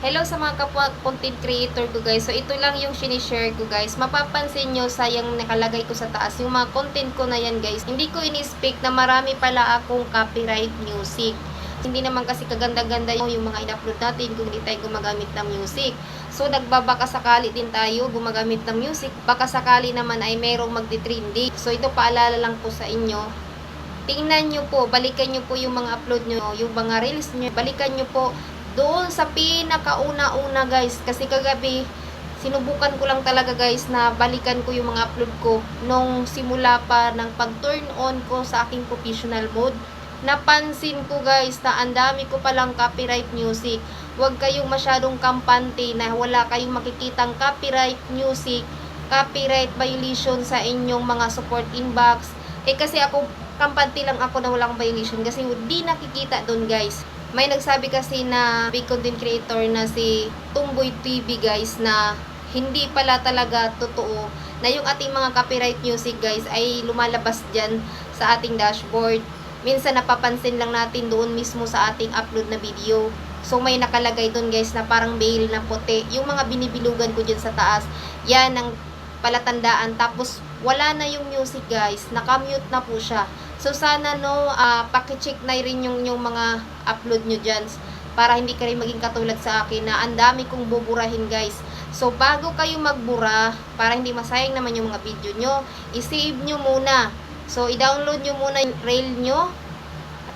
Hello sa mga kapwa content creator ko guys. So ito lang yung sinishare ko guys. Mapapansin nyo sayang nakalagay ko sa taas yung mga content ko na yan guys. Hindi ko ini-speak na marami pala akong copyright music. Hindi naman kasi kaganda-ganda yung mga in-upload natin kung hindi tayo gumagamit ng music. So nagbabaka sakali din tayo gumagamit ng music. Baka sakali naman ay merong magti-trending. So ito paalala lang po sa inyo. Tingnan nyo po, balikan nyo po yung mga upload nyo, yung mga reels nyo, balikan nyo po doon sa pinakauna-una guys. Kasi kagabi, sinubukan ko lang talaga guys na balikan ko yung mga upload ko nung simula pa ng pag-turn on ko sa aking professional mode. Napansin ko guys na ang dami ko palang copyright music. Huwag kayong masyadong kampante na wala kayong makikitang copyright music, copyright violation sa inyong mga support inbox. Eh kasi ako, kampante lang ako na walang violation kasi hindi nakikita doon guys. May nagsabi kasi na big content creator na si Tumboy TV guys na hindi pala talaga totoo na yung ating mga copyright music guys ay lumalabas dyan sa ating dashboard. Minsan napapansin lang natin doon mismo sa ating upload na video. So may nakalagay doon guys na parang veil na puti. Yung mga binibilugan ko dyan sa taas, yan ang palatandaan. Tapos wala na yung music guys, nakamute na po siya. So sana no, ah, paki-check na rin yung, yung mga upload nyo dyan para hindi ka rin maging katulad sa akin na ang dami kong buburahin guys. So bago kayo magbura, para hindi masayang naman yung mga video nyo, i-save nyo muna. So i-download nyo muna yung rail nyo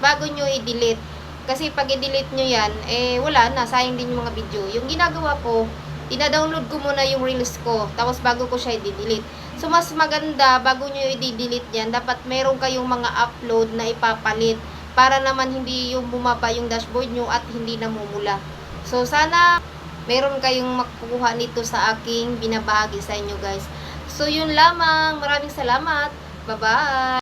bago nyo i-delete. Kasi pag i-delete nyo yan, eh wala na, sayang din yung mga video. Yung ginagawa ko, ina-download ko muna yung reels ko, tapos bago ko siya i-delete. So mas maganda, bago nyo i-delete yan, dapat meron kayong mga upload na ipapalit para naman hindi yung bumaba yung dashboard nyo at hindi namumula. So sana meron kayong makukuha nito sa aking binabahagi sa inyo guys. So yun lamang, maraming salamat. Bye-bye!